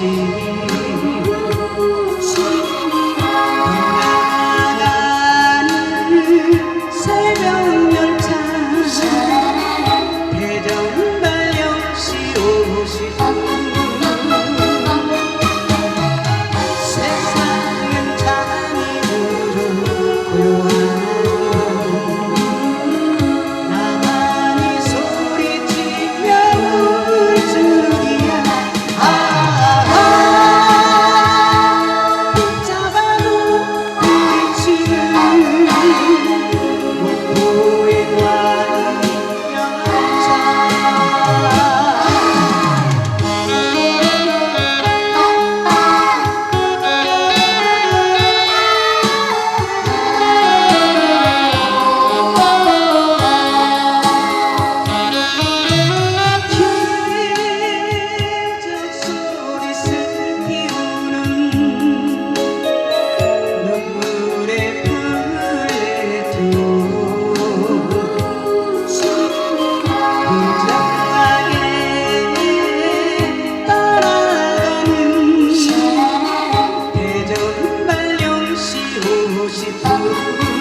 새벽열차. 대전발 역시 오시고 you. Música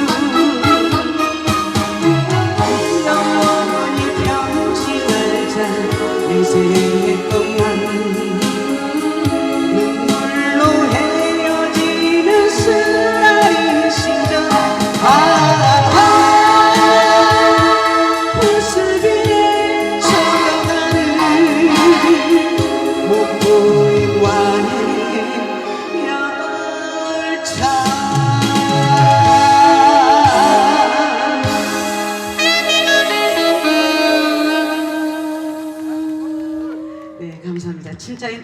감사합니다. 진짜 이